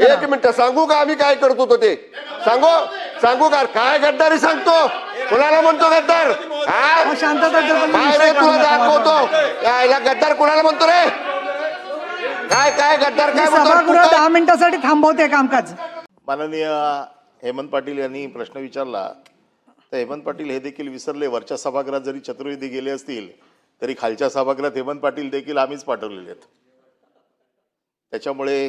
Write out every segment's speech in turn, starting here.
एक. मिनिट सांगू का आम्ही काय करत होतो ते? सांगू? सांगू का? काय गद्दारी सांगतो? कुणाला म्हणतो गद्दार? हा? काय रे तुला दाखवतो. गद्दार कुणाला म्हणतो रे? काय काय गद्दार काय म्हणतो? तू दहा मिनिटासाठी थांबवते कामकाज. माननीय हेमंत पाटील यांनी प्रश्न विचारला. तर हेमंत पाटील हे देखील विसरले. वरच्या सभागृहात जरी चतुर्वेदी गेले असतील तरी खालच्या सभागृहात हेमंत पाटील देखील आम्हीच पाठवलेले आहेत. त्याच्यामुळे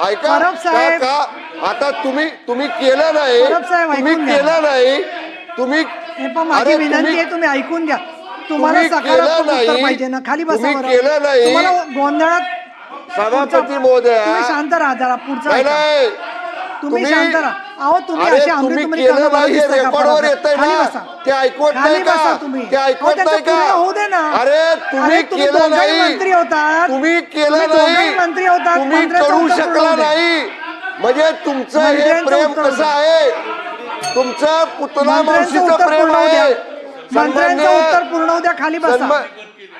ऐका परब का साहेब. का आता तुम्ही तुम्ही केलं नाही परब साहेब, तुम्ही ऐकून घ्या. केलं नाही तुम्ही हे पण माझी अरे विनंती तुम्ही- आहे तुम्ही ऐकून घ्या तुम्हाला तुम्ही केलं सकारात्मक उत्तर नाही. पाहिजे ना खाली बसा तुम्ही बरं. केलं नाही. तुम्हाला गोंधळात सभापती पुढचा- महोदया. तुम्ही शांत राहा जरा पुढचा नाही ऐका. नाही तुम्ही शांत राहा अहो तुम्ही अरे, अशी तुम्ही अमृतमणी केलं नाही, हे का रेकॉर्डवर परत? येतंय खाली ना. बसा. ते ऐकवत खाली नाही का? तुम्ही ते ऐकवत त्यांचं नाही का? पूर्ण होऊ दे ना अरे, तुम्ही केलं दोघंही नाही. मंत्री होतात तुम्ही केलं तुम्ही दोघंही नाही मंत्री होतात तुम्ही मंत्र्याचं करू उत्तर पूर्ण शकला होऊ दे. नाही म्हणजे तुमचं हे मंत्र्यांचं प्रेम उत्तर कसं. आहे तुमचं पुतला मंत्र्यांचं मावशीचं उत्तर प्रेम पूर्ण होऊ आहे द्या मंत्र्यांचं उत्तर पूर्ण होऊ द्या खाली बसा सन्मा-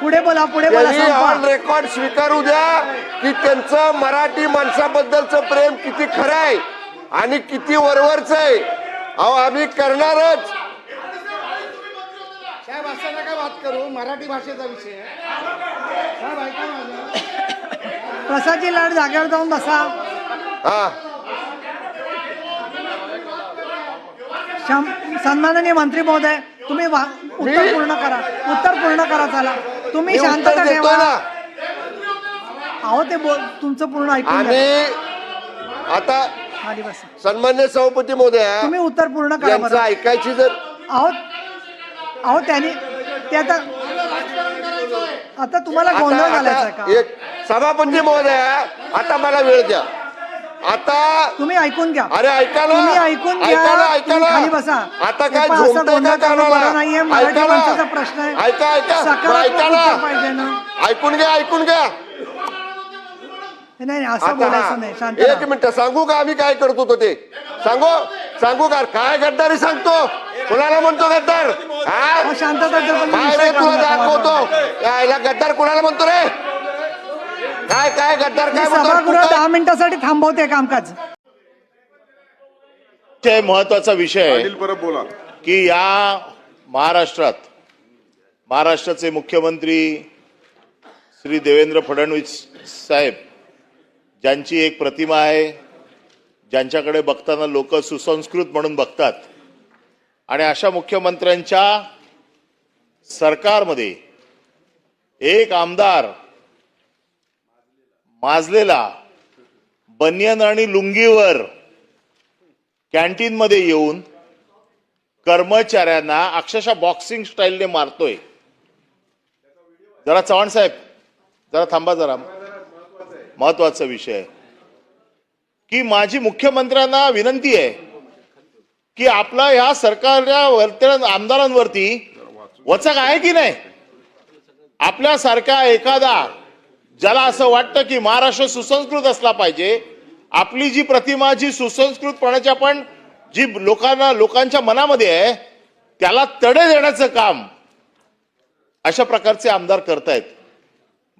पुढे बोला पुढे बोला त्यांनी ऑन संपवा. रेकॉर्ड स्वीकारू द्या की त्यांचं मराठी माणसाबद्दलचं प्रेम किती खरं आहे आणि किती वरवरच आहे. अहो आम्ही करणारच. साहेब असं नका बात करू. मराठी भाषेचा विषय आहे. साहेब ऐका माझं प्रसादजी लाड जागेवर जाऊन बसा. हा. शं- सन्माननीय मंत्री महोदय तुम्ही वा- उत्तर पूर्ण करा. उत्तर पूर्ण करा चला. तुम्ही मी उत्तर शांतता देतो ठेवा ना. अहो ते बोल तुमचं पूर्ण ऐकून घ्या. आता सन्मान्य सभापती महोदया तुम्ही उत्तर पूर्ण करा यांचं बरं. ऐकायची जर अहो अहो त्यांनी ते आता आता तुम्हाला गोंधळ आता घालायचा आहे का? एक सभापती महोदया आता मला वेळ द्या. आता तुम्ही ऐकून घ्या. अरे ऐका ना तुम्ही ऐकून घ्या. ऐका ना ऐका तुम्ही ना खाली बसा. आता काय असं गोंधळ बरं नाहीये कानाला? मराठी ऐका माणसाचा ना प्रश्न आहे. ऐका ऐका. बरं, सकारात्मक ऐका उत्तर ना पाहिजे ना. ऐकून घ्या ऐकून घ्या. नाही नाही, असं आता बोलायचं नाही. शांत एक राहा. मिनिट सांगू का आम्ही काय करतो तो ते? सांगू? सांगू का? काय गद्दारी सांगतो? कुणाला म्हणतो गद्दार? हा? शांतता काय विषय रे तुला काढू नका दाखवतो. यायला गद्दार कुणाला म्हणतो रे? काय काय गद्दार मी काय तू सभागृह दहा मिनिटासाठी थांबवते कामकाज. अतिशय महत्त्वाचा विषय आहे परत बोला. की या महाराष्ट्रात महाराष्ट्राचे मुख्यमंत्री श्री देवेंद्र फडणवीस साहेब ज्यांची एक प्रतिमा आहे ज्यांच्याकडे बघताना लोक सुसंस्कृत म्हणून बघतात आणि अशा मुख्यमंत्र्यांच्या सरकारमध्ये एक आमदार माजलेला बनियन आणि लुंगीवर कॅन्टीनमध्ये येऊन कर्मचाऱ्यांना अक्षरशः बॉक्सिंग स्टाईलने मारतोय. जरा चव्हाण साहेब जरा थांबा जरा. महत्त्वाचा विषय. की माझी मुख्यमंत्र्यांना विनंती आहे की आपला ह्या सरकारच्या वर्तन आमदारांवरती वचक आहे की नाही? आपल्यासारखा एखादा ज्याला असं वाटतं की महाराष्ट्र सुसंस्कृत असला पाहिजे आपली जी प्रतिमा जी सुसंस्कृतपणाच्या पण जी लोकांना लोकांच्या मनामध्ये आहे त्याला तडे देण्याचं काम अशा प्रकारचे आमदार करतायत.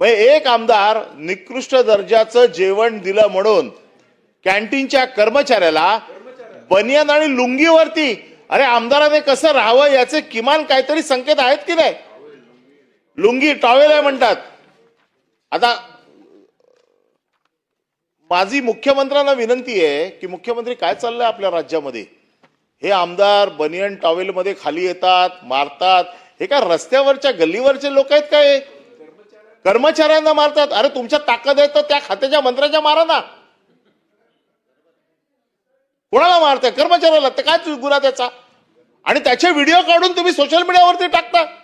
म्हणजे एक आमदार निकृष्ट दर्जाचं जेवण दिलं म्हणून कॅन्टीनच्या कर्मचाऱ्याला बनियान आणि लुंगीवरती अरे आमदाराने कसं राहावं याचे किमान काहीतरी संकेत आहेत की नाही? लुंगी टॉवेल आहे म्हणतात. आता माझी मुख्यमंत्र्यांना विनंती आहे की मुख्यमंत्री काय चाललंय आपल्या राज्यामध्ये? हे आमदार बनियन टॉवेलमध्ये खाली येतात मारतात. हे काय रस्त्यावरच्या गल्लीवरचे लोक आहेत काय? कर्मचाऱ्यांना मारतात. अरे तुमच्या ताकद आहे तर त्या खात्याच्या मंत्र्याच्या मारा ना. कोणाला मारताय? कर्मचाऱ्याला. तर काय गुन्हा त्याचा? आणि त्याचे व्हिडिओ काढून तुम्ही सोशल मीडियावरती टाकता.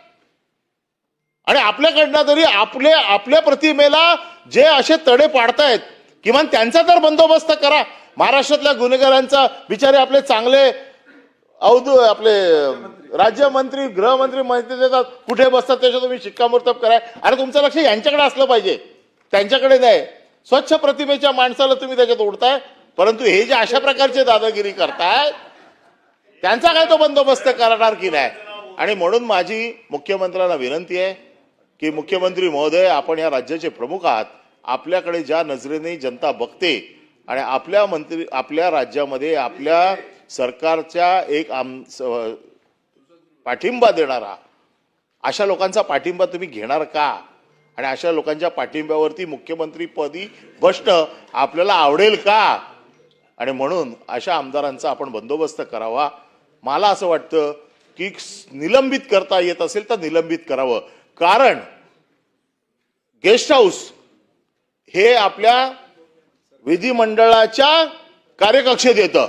आणि आपल्याकडनं तरी आपले आपल्या प्रतिमेला जे असे तडे पाडतायत किमान त्यांचा तर बंदोबस्त करा. महाराष्ट्रातल्या गुन्हेगारांचा बिचारे आपले चांगले अवधू आपले राज्यमंत्री गृहमंत्री माहिती देतात कुठे बसतात त्याच्या तुम्ही शिक्कामोर्तब कराय. अरे तुमचं लक्ष यांच्याकडे असलं पाहिजे. त्यांच्याकडे नाही. स्वच्छ प्रतिमेच्या माणसाला तुम्ही त्याच्यात ओढताय परंतु हे जे अशा प्रकारचे दादागिरी करताय त्यांचा काय तो बंदोबस्त करणार की नाही? आणि म्हणून माझी मुख्यमंत्र्यांना विनंती आहे की मुख्यमंत्री महोदय आपण या राज्याचे प्रमुख आहात. आपल्याकडे ज्या नजरेने जनता बघते आणि आपल्या मंत्री आपल्या राज्यामध्ये आपल्या सरकारच्या एक आम स- पाठिंबा देणारा अशा लोकांचा पाठिंबा तुम्ही घेणार का? आणि अशा लोकांच्या पाठिंब्यावरती मुख्यमंत्रीपदी बसणं आपल्याला आवडेल का? आणि म्हणून अशा आमदारांचा आपण बंदोबस्त करावा. मला असं वाटतं की निलंबित करता येत असेल तर निलंबित करावं. कारण गेस्ट हाऊस हे आपल्या विधिमंडळाच्या कार्यकक्षेत येतं.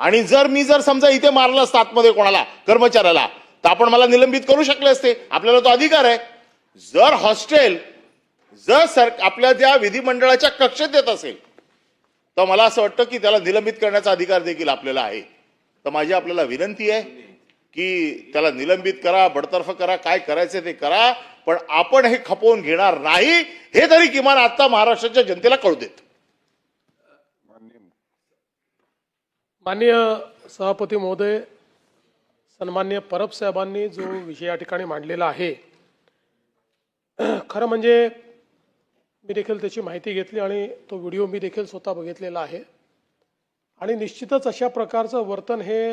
आणि जर मी जर समजा इथे मारलं असतं आतमध्ये कोणाला कर्मचाऱ्याला तर आपण मला निलंबित करू शकले असते. आपल्याला तो अधिकार आहे. जर हॉस्टेल जर सर आपल्या त्या विधिमंडळाच्या कक्षेत येत असेल तर मला असं वाटतं की त्याला निलंबित करण्याचा अधिकार देखील आपल्याला आहे. तर माझी आपल्याला विनंती आहे की त्याला निलंबित करा बडतर्फ करा काय करायचं ते करा पण आपण हे खपवून घेणार नाही हे तरी किमान आता महाराष्ट्राच्या जनतेला कळू देत. माननीय सभापती महोदय सन्मान्य परब साहेबांनी जो विषय या ठिकाणी मांडलेला आहे खरं म्हणजे मी देखील त्याची माहिती घेतली आणि तो व्हिडिओ मी देखील स्वतः बघितलेला आहे. आणि निश्चितच अशा प्रकारचं वर्तन हे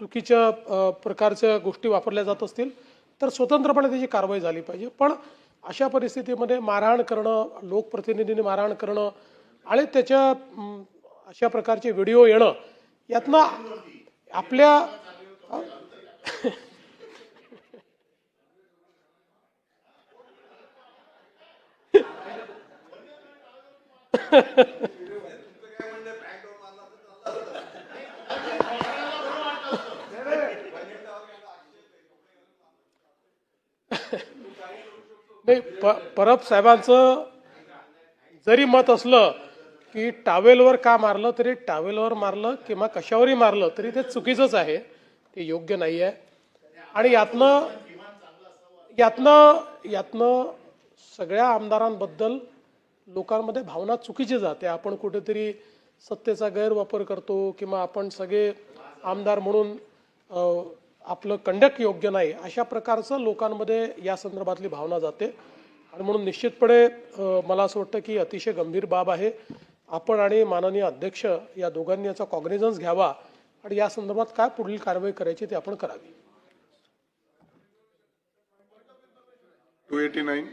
चुकीच्या प्रकारच्या गोष्टी वापरल्या जात असतील तर स्वतंत्रपणे त्याची कारवाई झाली पाहिजे. पण अशा परिस्थितीमध्ये मारहाण करणं लोकप्रतिनिधींनी मारहाण करणं आणि त्याच्या अशा प्रकारचे व्हिडिओ येणं यातनं आपल्या नाही प परब साहेबांचं जरी मत असलं की टावेलवर का मारलं तरी टावेलवर मारलं किंवा कशावरही मारलं तरी ते चुकीचंच आहे. ते योग्य नाही आहे. आणि यातनं यातनं यातनं सगळ्या आमदारांबद्दल लोकांमध्ये भावना चुकीची जाते. आपण कुठेतरी सत्तेचा गैरवापर करतो किंवा आपण सगळे आमदार म्हणून आपलं कंडक्ट योग्य नाही अशा प्रकारचं लोकांमध्ये या संदर्भातली भावना जाते. आणि म्हणून निश्चितपणे मला असं वाटतं की अतिशय गंभीर बाब आहे. आपण आणि माननीय अध्यक्ष या दोघांनी याचा कॉग्निझन्स घ्यावा आणि या संदर्भात काय पुढील कारवाई करायची ते आपण करावी. टू एटी नाईन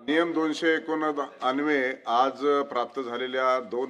नियम दोनशे एकोणनव्वद आज प्राप्त झालेल्या दोन